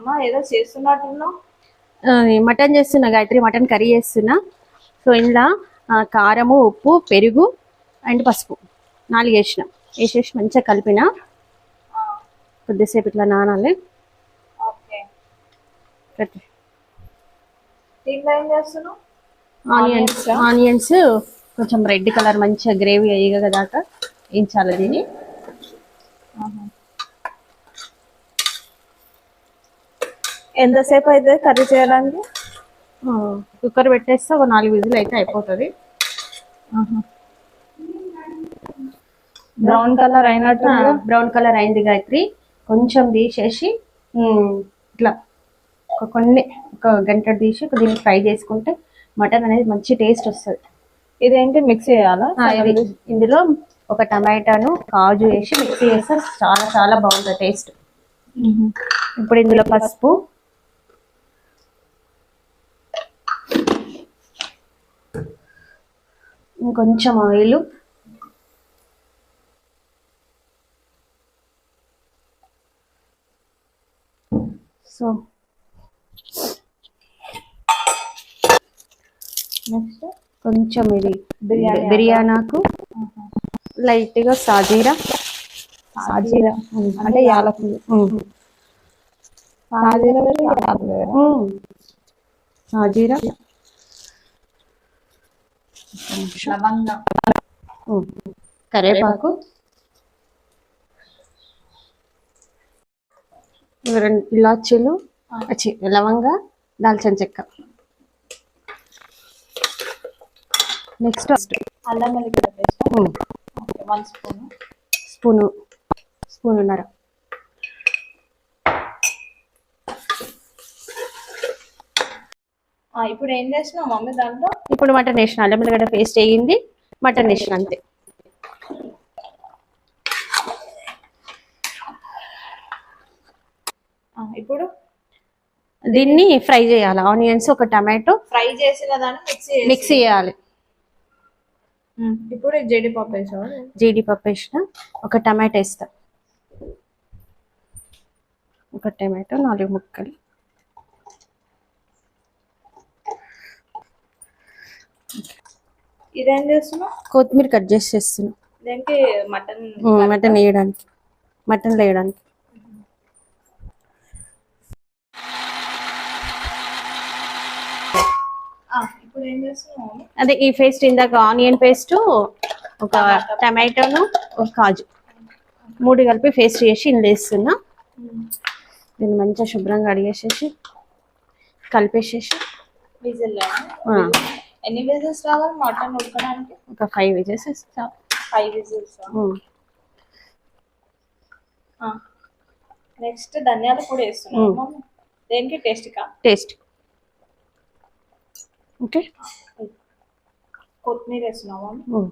అమ్మ ఏదో చేస్తున్నట్టున్నావు? మటన్ చేస్తున్నా గాయత్రి మటన్ కర్రీ చేస్తున్నా. సో ఇందులో కారము ఉప్పు పెరుగు అండ్ పసుపు. నాలుగు వేసిన. వేసేసి మంచిగా కలిపిన. కొద్దిసేపు ఇట్లా నానాలి. ఆనియన్స్ ఆనియన్స్ కొంచెం రెడ్ కలర్ మంచిగా గ్రేవీ అయ్యగా దాకా వేయించాలి దీన్ని. ఎంతసేపు అయితే కర్రీ చేయడానికి? కుక్కర్ పెట్టేస్తే ఒక నాలుగు విజులు అయితే అయిపోతుంది. బ్రౌన్ కలర్ అయినట్టు బ్రౌన్ కలర్ అయింది గాయత్రి. కొంచెం తీసేసి ఇట్లా ఒక కొన్ని ఒక గంట తీసి దీన్ని ఫ్రై చేసుకుంటే మటన్ అనేది మంచి టేస్ట్ వస్తుంది. ఇదేంటి మిక్స్ చేయాలా? ఇది ఇందులో ఒక టమాటాను కాజు వేసి మిక్సీ చేస్తే చాలా చాలా బాగుంటుంది టేస్ట్. ఇప్పుడు ఇందులో పసుపు ఇంకొంచెం ఆయిల్. సో నెక్స్ట్ కొంచెం ఇది బిర్యానీ బిర్యానాకు లైట్గా సాజీరా. సాజీరా. అంటే యాలకులు. సాజీరా. సాజీరా. లవంగం. ఇవి రెండు ఇలాచీలు లవంగ దాల్చిన చెక్క. నెక్స్ట్ అల్లం paste. Okay one spoon. Spoon spoon ఉన్నారు ఇప్పుడు ఏం చేసినావు మమ్మీ దాంట్లో? ఇప్పుడు మటన్ వేసిన అల్లం పేస్ట్ వేయింది మటన్ వేసిన అంతే. ఇప్పుడు? దీన్ని ఫ్రై చేయాలి. ఆనియన్స్ ఒక టమాటో ఫ్రై చేసిన దాన్ని మిక్సీ మిక్స్ చేయాలి. ఇప్పుడు జీడిపప్పు వేసావు? జీడిపప్పు వేసిన ఒక టమాటో వేస్తా. ఒక టమాటో నాలుగు ముక్కలు. ఇదేం చేస్తున్నావు? కొత్తిమీర కట్ చేసి చేస్తున్నా. దేనికి మటన్ మటన్ వేయడానికి. మటన్ వేయడానికి. ఇప్పుడు ఏం చేస్తున్నావు మమ్మీ? అదే ఈ పేస్ట్ ఇందాక ఆనియన్ పేస్ట్ ఒక టమాటోను ఒక కాజు. మూడు కలిపి పేస్ట్ చేసి ఇందులో వేస్తున్నా. దీన్ని మంచిగా శుభ్రంగా అడిగేసేసి కలిపేసేసి. విజిల్ ఎన్ని విజిల్స్ రావాలి మటన్ ఉడకడానికి? ఒక ఫైవ్ వేసేసి ఇస్తా. ఫైవ్ విజిల్స్ నెక్స్ట్ ధనియాల పొడి వేస్తున్నావు మ్మ్. మమ్మీ దేనికి టేస్ట్ కా? టేస్ట్ ఓకే కొత్తిమీర వేస్తున్నావు మమ్మీ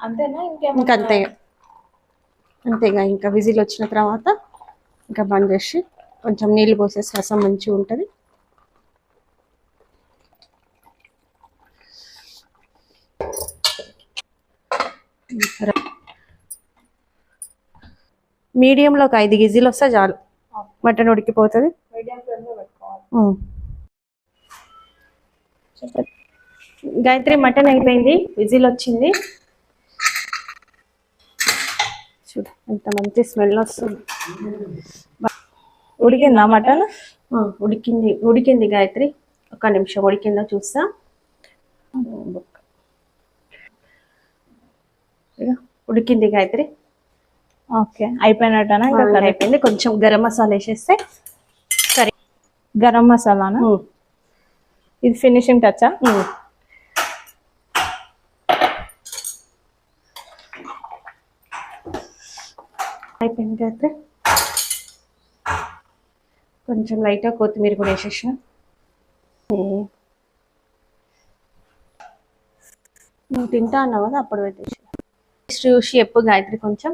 అంతేనా? ఇంకేమో ఇంకా అంతే అంతేగా ఇంకా విజిల్ వచ్చిన తర్వాత ఇంకా బంద్ చేసి కొంచెం నీళ్ళు పోసేసి రసం మంచిగా ఉంటుంది. మీడియంలో ఒక ఐదు గిజీలు వస్తే చాలు. మటన్ ఉడికిపోతుంది. గాయత్రి మటన్ అయిపోయింది. విజిల్ వచ్చింది. చూడ ఎంత మంచి స్మెల్ వస్తుంది. ఉడికిందా మటన్? ఉడికింది ఉడికింది గాయత్రి. ఒక నిమిషం ఉడికిందో చూస్తా. ఉడికింది గాయత్రి. ఓకే అయిపోయినట్టనా? అయిపోయింది. కొంచెం గరం మసాలా వేసేస్తే సరే గరం మసాలానా? ఇది ఫినిషింగ్ టచా. అయిపోయింది గాయత్రి. కొంచెం లైట్గా కొత్తిమీర కూడా వేసేసిన నువ్వు తింటా అన్నావు కదా అప్పుడు పెట్టేసి. చూసి చెప్పు గాయత్రి కొంచెం.